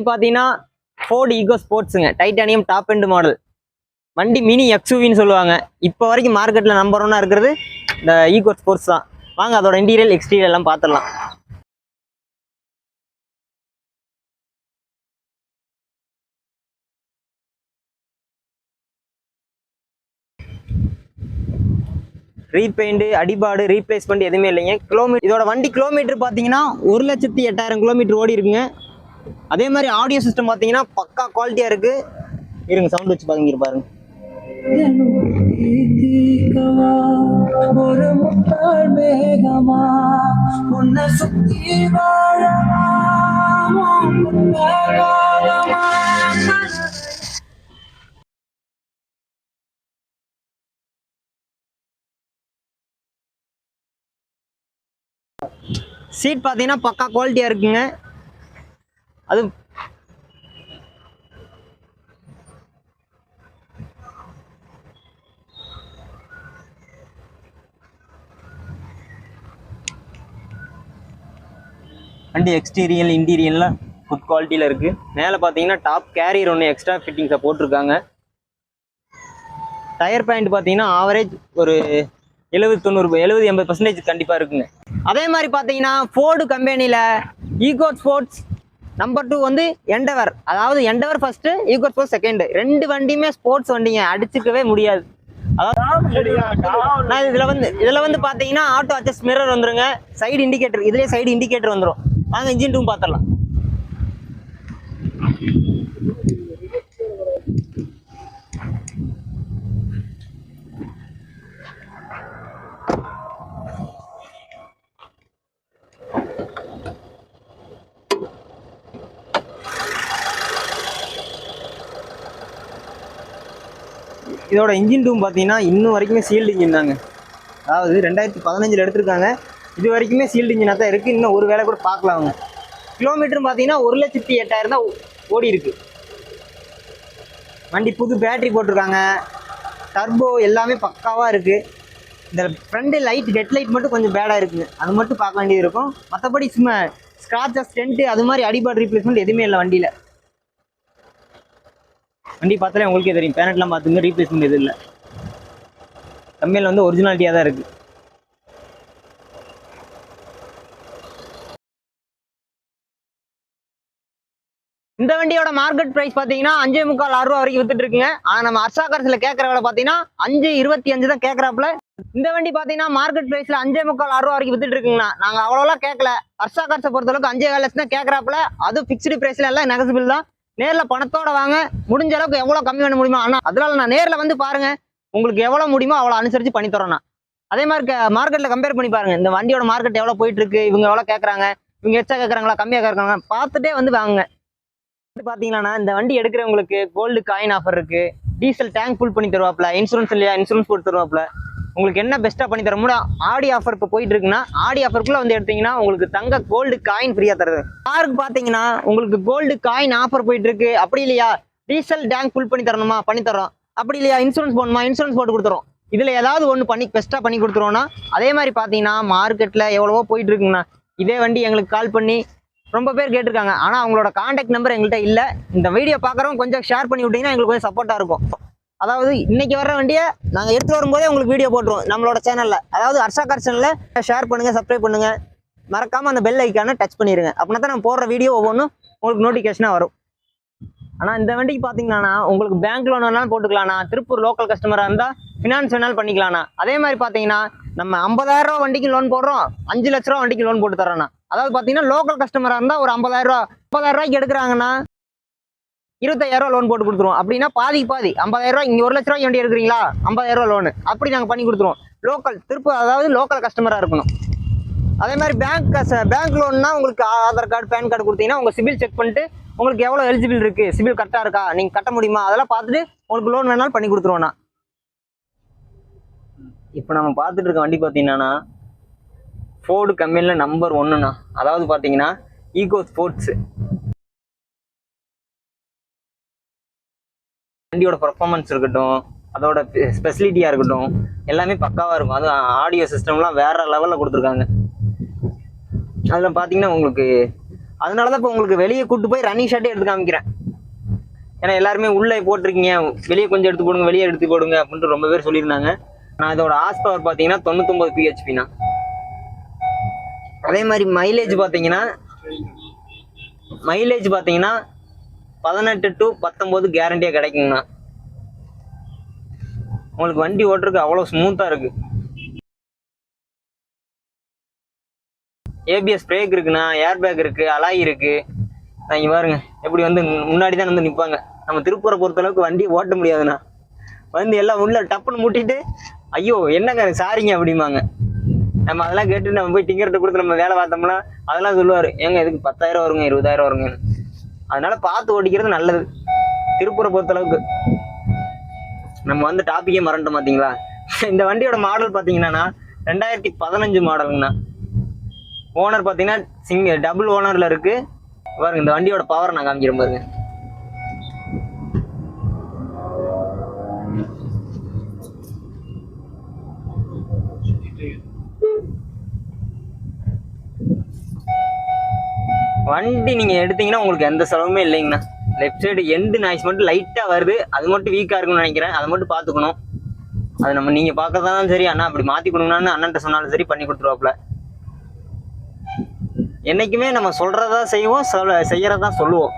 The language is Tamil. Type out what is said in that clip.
வண்டி பார்த்தீங்கன்னா ஃபோர்டு ஈகோ ஸ்போர்ட்ஸுங்க டைட்டானியம் டாப் எண்ட் மாடல் வண்டி மினி எக்ஸூவின்னு சொல்லுவாங்க. இப்போ வரைக்கும் மார்க்கெட்டில் நம்பர் ஒன்னாக இருக்கிறது இந்த ஈகோ ஸ்போர்ட்ஸ் தான். வாங்க அதோட இன்டீரியல் எக்ஸ்டீரியர் எல்லாம் பார்த்துடலாம் ரீபெயிண்ட் அடிபாடு ரீப்ளேஸ்மெண்ட் எதுவுமே இல்லைங்க. கிலோமீட்டர் இதோட வண்டி கிலோமீட்டர் பார்த்தீங்கன்னா ஒரு லட்சத்தி எட்டாயிரம் கிலோமீட்டர் ஓடி இருக்குங்க அதே மாதிரி ஆடியோ சிஸ்டம் பார்த்தீங்கன்னா பக்கா குவாலிட்டியாக இருக்கு. இருங்க சவுண்ட் வச்சு பாருங்க பாருங்க. ஒரு முட்டாள் மேகமா உன்னை சுத்தி சீட் பார்த்தீங்கன்னா பக்கா குவாலிட்டியாக இருக்குங்க. அது வண்டி எக்ஸ்டீரியல் இன்டீரியல்லாம் குட் குவாலிட்டியில் இருக்குது மேலே பார்த்தீங்கன்னா டாப் கேரியர் ஒன்று எக்ஸ்ட்ரா ஃபிட்டிங்ஸை போட்டிருக்காங்க. டயர் பாயிண்ட் பார்த்தீங்கன்னா ஆவரேஜ் ஒரு எழுபது தொண்ணூறு எழுபது எண்பது பர்சன்டேஜ் கண்டிப்பாக இருக்குங்க. அதே மாதிரி பார்த்தீங்கன்னா ஃபோர்டு கம்பெனியில் ஈகோ ஸ்போர்ட்ஸ் நம்பர் டூ வந்து எண்டவர் அதாவது Endeavour first Eco sports second ரெண்டு வண்டியுமே ஸ்போர்ட்ஸ் வண்டிங்க. அடிச்சுக்கவே முடியாது. அதாவது நான் இதில் வந்து இதில் வந்து பார்த்தீங்கன்னா ஆட்டோ அட்ஜஸ்ட் மிரர் வந்துருங்க. சைடு இண்டிகேட்டர் இதுலயே சைடு இண்டிகேட்டர் வந்துடும் வாங்க இன்ஜின் டூம் பாத்திரலாம். இதோட இன்ஜின் டூம் பார்த்தீங்கன்னா இன்னும் வரைக்குமே சீல்டு இன்ஜின் தாங்க. அதாவது ரெண்டாயிரத்தி பதினஞ்சில் எடுத்திருக்காங்க. இது வரைக்குமே சீல்டு இன்ஜினாக தான் இருக்குது இன்னும் ஒரு வேலை கூட பார்க்கலாங்க அவங்க. பார்த்தீங்கன்னா ஒரு லட்சத்தி எட்டாயிரம் தான் ஓடி இருக்கு. வண்டி புது பேட்டரி போட்டிருக்காங்க. டர்போ எல்லாமே பக்காவாக இருக்குது இந்த ஃப்ரண்ட் லைட் ஹெட் லைட் மட்டும் கொஞ்சம் பேடாக இருக்குங்க. அது மட்டும் பார்க்க வேண்டியது இருக்கும். மற்றபடி சும்மா ஸ்க்ராச்சஸ் டென்ட்டு அது மாதிரி அடிபாடு ரீப்ளேஸ்மெண்ட் எதுவுமே இல்லை வண்டியில். வண்டி பார்த்தாலே உங்களுக்கே தெரியும். பேனட்லாம் பார்த்துங்க ரீப்ளேஸ்மெண்ட் எதுவும் இல்லை. கம்மியில் வந்து ஒரிஜினாலிட்டியாக தான் இருக்குது இந்த வண்டியோட மார்க்கெட் பிரைஸ் பார்த்தீங்கன்னா அஞ்சே முக்கால் ஆறு ரூபா வரைக்கும் வித்துட்டு இருக்குங்க. ஆனால் நம்ம அர்சா கார்ஸில் கேட்குற விலை பார்த்தீங்கன்னா அஞ்சு இருபத்தி அஞ்சு தான் கேட்குறாப்புல. இந்த வண்டி பார்த்தீங்கன்னா மார்க்கெட் ப்ரைஸில் அஞ்சே முக்கால் ஆறு ரூபா வரைக்கும் வித்துட்டு இருக்குங்கண்ணா. நாங்கள் அவ்வளோலாம் கேட்கல. அர்சா கார்ஸை பொறுத்தளவுக்கு அஞ்சே வேலை தான் கேட்குறாப்புல. அது ஃபிக்ஸ்டு ப்ரைஸில் எல்லாம் நெகசிபிள் தான். நேரில் பணத்தோட வாங்க. முடிஞ்ச அளவுக்கு எவ்வளோ கம்மி பண்ண முடியுமோ ஆனால் அதனால நான் நேரில் வந்து பாருங்க உங்களுக்கு எவ்வளோ முடியுமோ அவ்வளோ அனுசரித்து பண்ணி தரோம் நான் அதே மாதிரி மார்க்கெட்டில் கம்பேர் பண்ணி பாருங்க. இந்த வண்டியோட மார்க்கெட் எவ்வளோ போயிட்டு இருக்கு இவங்க எவ்வளோ கேட்குறாங்க இவங்க எச்சா கேட்குறாங்களா கம்மியாக கேட்குறாங்க பார்த்துட்டே வந்து வாங்குங்க. வந்து இந்த வண்டி எடுக்கிறவங்களுக்கு கோல்டு காயின் ஆஃபர் இருக்கு. டீசல் டேங்க் ஃபுல் பண்ணி தருவாப்ல இன்சூரன்ஸ் இல்லையா இன்சூரன்ஸ் போட்டு தருவாப்ல உங்களுக்கு என்ன பெஸ்ட்டாக பண்ணி தர முடியும் ஆடி ஆஃபர் இப்போ போயிட்டு இருக்குன்னா ஆடி ஆஃபருக்குள்ளே வந்து எடுத்தீங்கன்னா உங்களுக்கு தங்க கோல்டு காயின் ஃப்ரீயாக தருது. காருக்கு பார்த்தீங்கன்னா உங்களுக்கு கோல்டு காயின் ஆஃபர் போயிட்டு இருக்கு அப்படி இல்லையா? டீசல் டேங்க் ஃபுல் பண்ணி தரணுமா? பண்ணி தரோம் அப்படி இல்லையா? இன்சூரன்ஸ் போடணுமா? இன்சூரன்ஸ் போட்டு கொடுத்துறோம். இதில் ஏதாவது ஒன்று பண்ணி பெஸ்ட்டாக பண்ணி கொடுத்துருவோம்னா அதே மாதிரி பார்த்தீங்கன்னா மார்க்கெட்டில் எவ்வளவோ போயிட்டு இருக்குங்கண்ணா இதே வண்டி எங்களுக்கு கால் பண்ணி ரொம்ப பேர் கேட்டிருக்காங்க. ஆனால் அவங்களோட காண்டாக்ட் நம்பர் எங்கள்கிட்ட இல்லை. இந்த வீடியோ பார்க்குறவங்க கொஞ்சம் ஷேர் பண்ணி விட்டீங்கன்னா எங்களுக்கு கொஞ்சம் சப்போர்ட்டாக இருக்கும். அதாவது இன்னைக்கு வர வண்டியை நாங்கள் எடுத்து வரும்போதே உங்களுக்கு வீடியோ போட்டுருவோம் நம்மளோட சேனலில் அதாவது அர்ஷா கார் சேனலில் ஷேர் பண்ணுங்கள் சப்ஸ்கிரைப் பண்ணுங்கள் மறக்காமல் அந்த பெல் ஐக்கானை டச் பண்ணிடுங்க அப்படின்னா தான் நான் போடுற வீடியோ ஒவ்வொன்றும் உங்களுக்கு நோட்டிஃபிகேஷனாக வரும். ஆனால் இந்த வண்டிக்கு பார்த்தீங்களாண்ணா உங்களுக்கு பேங்க் லோன் வேணாலும் போட்டுக்கலாண்ணா திருப்பூர் லோக்கல் கஸ்டமராக இருந்தால் ஃபினான்ஸ் வேணாலும் பண்ணிக்கலாண்ணா. அதே மாதிரி பார்த்தீங்கன்னா நம்ம 50000 ரூபா வண்டிக்கு லோன் போடுறோம் அஞ்சு லட்ச ரூபா வண்டிக்கு லோன் போட்டு தரோண்ணா அதாவது பார்த்தீங்கன்னா லோக்கல் கஸ்டமராக இருந்தால் ஒரு 50000 ரூபா 50000 ரூபாய்க்கு எடுக்கிறாங்கன்னா இருபத்தாயிரம் ரூபா லோன் போட்டு கொடுத்துருவோம். அப்படின்னா பாதிக்கு பாதி. 50000 ரூபா இங்கே ஒரு லட்ச ரூபாய்க்கு வண்டி இருக்கிறீங்களா? ஐம்பதாயிரம் ரூபா லோனு அப்படி நாங்கள் பண்ணி கொடுத்துருவோம். லோக்கல் திருப்பூர் அதாவது லோக்கல் கஸ்டமராக இருக்கணும். அதே மாதிரி பேங்க் பேங்க் லோன்னா உங்களுக்கு ஆதார் கார்டு பேன் கார்டு கொடுத்தீங்கன்னா உங்கள் சிபில் செக் பண்ணிட்டு உங்களுக்கு எவ்வளோ எலிஜிபிள் இருக்கு? சிபில் கரெக்டாக இருக்கா? நீங்கள் கட்ட முடியுமா? அதெல்லாம் பார்த்துட்டு உங்களுக்கு லோன் வேணாலும் பண்ணி கொடுத்துருவோண்ணா இப்போ நம்ம பார்த்துட்டு இருக்க வண்டி பார்த்தீங்கன்னா ஃபோர்டு கம்பெனியில் நம்பர் ஒன்றுண்ணா அதாவது பார்த்தீங்கன்னா ஈகோ ஸ்போர்ட்ஸு வண்டியோட பர்ஃபார்மன்ஸ் இருக்கட்டும் அதோட ஸ்பெசிலிட்டியாக இருக்கட்டும் எல்லாமே பக்காவாக இருக்கும். அது ஆடியோ சிஸ்டம்லாம் வேற லெவலில் கொடுத்துருக்காங்க. அதில் பார்த்தீங்கன்னா உங்களுக்கு அதனால தான் இப்போ உங்களுக்கு வெளியே கூப்பிட்டு போய் ரன்னிங் ஷாட்டே எடுத்து காமிக்கிறேன். ஏன்னா எல்லாருமே உள்ளே போட்டிருக்கீங்க வெளியே கொஞ்சம் எடுத்து போடுங்க வெளியே எடுத்து போடுங்க அப்படின்ட்டு ரொம்ப பேர் சொல்லியிருந்தாங்க. நான் இதோட ஆஸ் பவர் பார்த்தீங்கன்னா தொண்ணூத்தொம்பது பிஹெச்பினா அதே மாதிரி மைலேஜ் பார்த்தீங்கன்னா மைலேஜ் பார்த்தீங்கன்னா பதினெட்டு டு பத்தொம்போது கேரண்டியாக கிடைக்குங்கண்ணா. உங்களுக்கு வண்டி ஓட்டுறதுக்கு அவ்வளோ ஸ்மூத்தாக இருக்குது ஏபிஎஸ் பிரேக் இருக்குண்ணா ஏர் பேக் இருக்குது அலாய் இருக்குது நான் பாருங்க எப்படி வந்து முன்னாடி தான் வந்து நிற்பாங்க நம்ம திருப்பூரை பொறுத்தளவுக்கு வண்டி ஓட்ட முடியாதுண்ணா. வந்து எல்லாம் உள்ள டப்புன்னு முட்டிட்டு ஐயோ என்னங்க சாரிங்க அப்படிம்பாங்க. நம்ம அதெல்லாம் கேட்டு நம்ம போய் டிங்கர்கிட்ட கொடுத்து நம்ம வேலை பார்த்தோம்னா அதெல்லாம் சொல்லுவார். ஏங்க இதுக்கு பத்தாயிரம் வருங்க இருபதாயிரம் வருங்கன்னு. அதனால பார்த்து ஓட்டிக்கிறது நல்லது. திருப்பூரை பொறுத்தளவுக்கு. நம்ம வந்து டாப்பிக்கே மறந்துட்டோம் பார்த்தீங்களா இந்த வண்டியோட மாடல் பார்த்தீங்கன்னா ரெண்டாயிரத்தி பதினஞ்சு மாடலுங்கண்ணா ஓனர் பார்த்தீங்கன்னா சிங்க டபுள் ஓனரில் இருக்குது பாருங்க இந்த வண்டியோட பவரை நான் காமிக்கிறேன் பாருங்க. வண்டி நீங்கள் எடுத்தீங்கன்னா உங்களுக்கு எந்த செலவுமே இல்லைங்கண்ணா. லெஃப்ட் சைடு எண்டு நாய்ஸ் மட்டும் லைட்டாக வருது. அது மட்டும் வீக்காக இருக்கும்னு நினைக்கிறேன். அதை மட்டும் பார்த்துக்கணும். அது நம்ம நீங்க பார்க்கறதாலும் சரி அண்ணா அப்படி மாற்றி கொடுங்கன்னு அண்ணன்ட்ட சொன்னாலும் சரி பண்ணி கொடுத்துருவாப்ல என்னைக்குமே நம்ம சொல்கிறதா செய்வோம் சொல்ல செய்கிறதா சொல்லுவோம்.